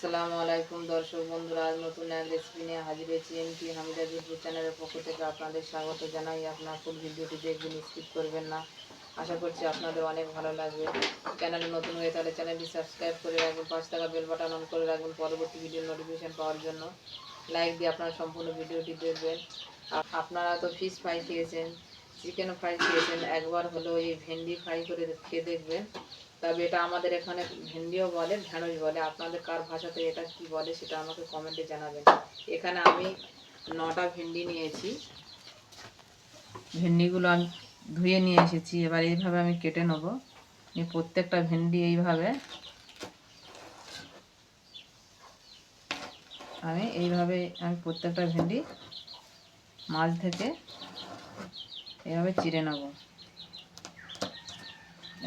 আসসালামু আলাইকুম দর্শক বন্ধুরা, আজ নতুন এক রেসিপি নিয়ে হাজির হয়েছি এমটি হামিদা ইউটিউব চ্যানেলের পক্ষ থেকে আপনাদের স্বাগত জানাই। আপনার ফুল ভিডিওটি দেখবেন স্কিপ করবেন না। আশা করছি আপনাদের অনেক ভালো লাগবে। চ্যানেলে নতুন হয়ে তাহলে চ্যানেলটি সাবস্ক্রাইব করে রাখবেন পাঁচ টাকা বেল বাটন অন করে রাখবেন পরবর্তী ভিডিও নোটিফিকেশন পাওয়ার জন্য। লাইক দিয়ে আপনারা সম্পূর্ণ ভিডিওটি দেখবেন। আপনারা তো ফিশ ফ্রাই খেয়েছেন চিকেন ফ্রাই খেয়েছেন, একবার হলেও এই ভেন্ডি ফ্রাই করে খেয়ে দেখবেন। তবে এটা আমাদের এখানে ভেন্ডিও বলে ঢ্যাঁড়স বলে। আপনাদের কার ভাষাতে এটা কি বলে সেটা আমাকে কমেন্টে জানাবেন। এখানে আমি নটা ভেন্ডি নিয়েছি। ভেন্ডিগুলো আমি ধুয়ে নিয়ে এসেছি। এবার এইভাবে আমি কেটে নেব। এই প্রত্যেকটা ভেন্ডি এইভাবে। আমি এইভাবে আমি প্রত্যেকটা ভেন্ডি মাছ থেকে এইভাবে চিড়ে নেব।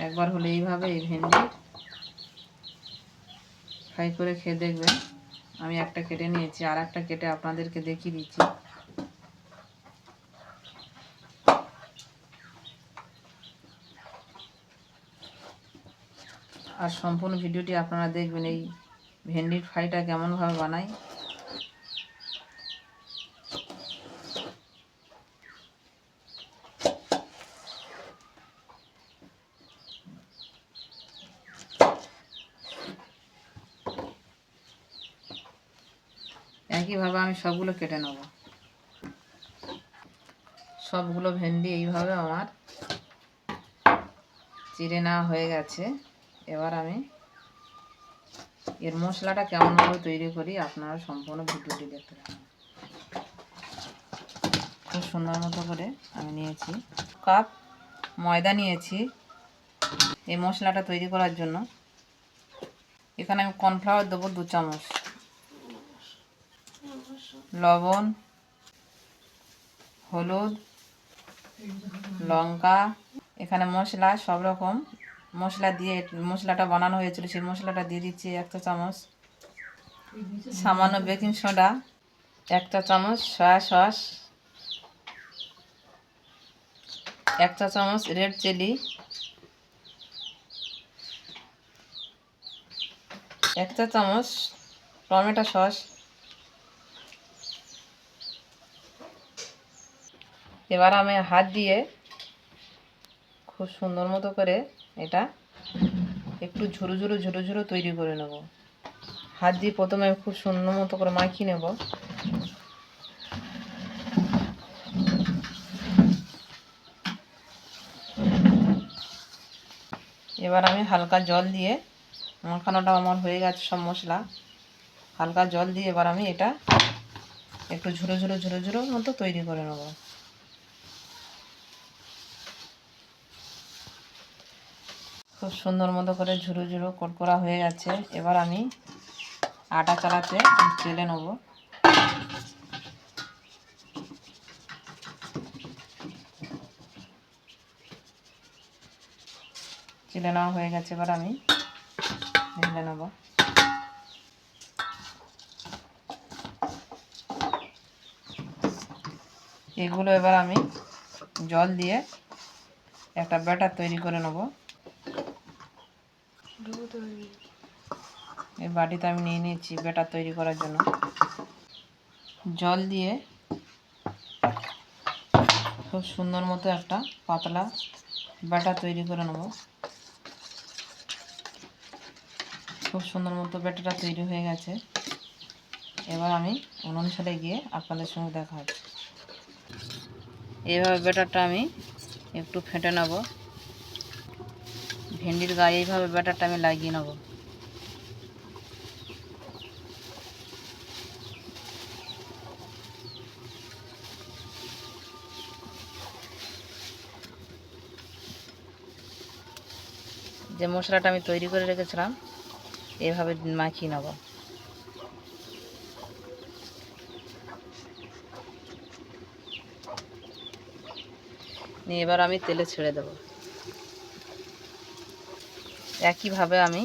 একবার হলে এইভাবে এই ভেন্ডি ফ্রাই করে খেয়ে দেখবেন। আমি একটা কেটে নিয়েছি, আর একটা কেটে আপনাদেরকে দেখিয়ে দিচ্ছি। আর সম্পূর্ণ ভিডিওটি আপনারা দেখবেন এই ভেন্ডির ফ্রাইটা কেমনভাবে বানাই। একইভাবে আমি সবগুলো কেটে নেব। সবগুলো ভেন্ডি এইভাবে আমার চিড়ে নেওয়া হয়ে গেছে। এবার আমি এর মশলাটা কেমনভাবে তৈরি করি আপনারা সম্পূর্ণ ভিডিওটি দেখতে থাকুন। খুব সুন্দর মতো করে আমি নিয়েছি। কাপ, ময়দা নিয়েছি এই মশলাটা তৈরি করার জন্য। এখানে আমি কর্নফ্লাওয়ার দেবো দু চামচ। লবণ, হলুদ, লঙ্কা, এখানে মশলা, সব রকম মশলা দিয়ে মশলাটা বানানো হয়েছিল। সেই মশলাটা দিয়ে দিচ্ছি একটা চামচ। সামান্য বেকিং সোডা একটা চামচ সয়া সস একটা চামচ রেড চিলি একটা চামচ টমেটো সস এবার আমি হাত দিয়ে খুব সুন্দর মতো করে এটা একটু ঝুরু ঝুরু ঝুরু ঝুরু তৈরি করে নেব। হাত দিয়ে প্রথমে খুব সুন্দর মতো করে মাখিয়ে নেব। এবার আমি হালকা জল দিয়ে মাখানোটা আমার হয়ে গেছে সব মশলা। হালকা জল দিয়ে এবার আমি এটা একটু ঝুরো ঝুরো ঝুরো ঝুরো মতো তৈরি করে নেব। খুব সুন্দর মতো করে ঝুরো ঝুরো করা হয়ে গেছে। এবার আমি আটা চালাতে চেলে নেব। চেলে নেওয়া হয়ে গেছে, এবার আমি ঢেলে নেব। এগুলো এবার আমি জল দিয়ে একটা ব্যাটার তৈরি করে নেব। এই বাটিতে আমি নিয়ে নিয়েছি ব্যাটার তৈরি করার জন্য। জল দিয়ে খুব সুন্দর মতো একটা পাতলা ব্যাটার তৈরি করে নেব। খুব সুন্দর মতো ব্যাটারটা তৈরি হয়ে গেছে। এবার আমি উনুন সালে গিয়ে আপনাদের সঙ্গে দেখা হচ্ছে এইভাবে ব্যাটারটা আমি একটু ফেটে নেব। ভেন্ডির গায়ে এইভাবে ব্যাটারটা আমি লাগিয়ে নেব। যে মশলাটা আমি তৈরি করে রেখেছিলাম, এভাবে মাখিয়ে নেব। নিয়ে এবার আমি তেলে ছেড়ে দেব। একইভাবে আমি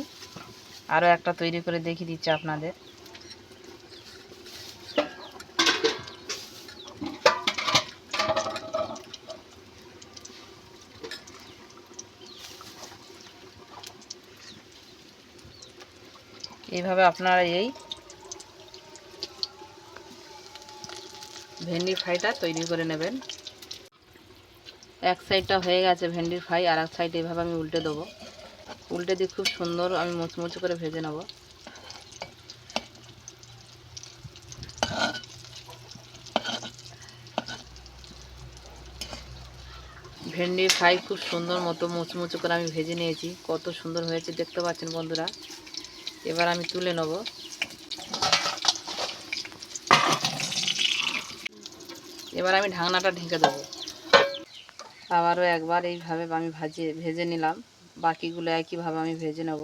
আরও একটা তৈরি করে দেখিয়ে দিচ্ছি আপনাদের। এইভাবে আপনারা এই ভেন্ডি ফ্রাইটা তৈরি করে নেবেন। এক সাইডটা হয়ে গেছে ভেন্ডির ফ্রাই, আর এক সাইড এইভাবে আমি উল্টে দেবো। উল্টে দিয়ে খুব সুন্দর আমি মুচমুচে করে ভেজে নেব। ভেন্ডি ফ্রাই খুব সুন্দর মতো মুচমুচে করে আমি ভেজে নিয়েছি। কত সুন্দর হয়েছে দেখতে পাচ্ছেন বন্ধুরা। এবার আমি তুলে নেব। এবার আমি ঢাকনাটা ঢেকে দেবো। আবারও একবার এইভাবে আমি ভাজিয়ে, ভেজে নিলাম। বাকিগুলো একইভাবে আমি ভেজে নেব।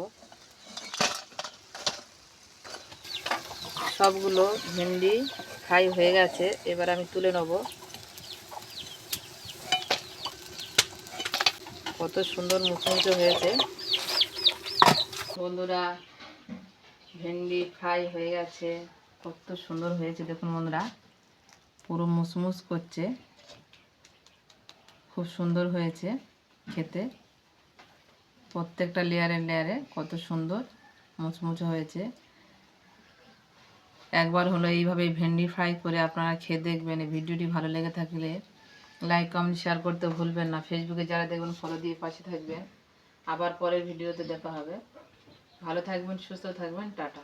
সবগুলো ভেন্ডি ফ্রাই হয়ে গেছে, এবার আমি তুলে নেব। কত সুন্দর মুচমুচে হয়েছে। বন্ধুরা, ভেন্ডি ফ্রাই হয়ে গেছে, কত সুন্দর হয়েছে, দেখুন বন্ধুরা। পুরো মুসমুস করছে, খুব সুন্দর হয়েছে খেতে। প্রত্যেকটা লেয়ারে লেয়ারে কত সুন্দর মুচমুচে হয়েছে। একবার হলো এইভাবে ভেন্ডি ফ্রাই করে আপনারা খেয়ে দেখবেন, এই ভিডিওটি ভালো লেগে থাকলে লাইক, কমেন্ট শেয়ার করতে ভুলবেন না। ফেসবুকে যারা দেখবেন ফলো দিয়ে পাশে থাকবেন। আবার পরের ভিডিওতে দেখা হবে। ভালো থাকবেন, সুস্থ থাকবেন, টাটা।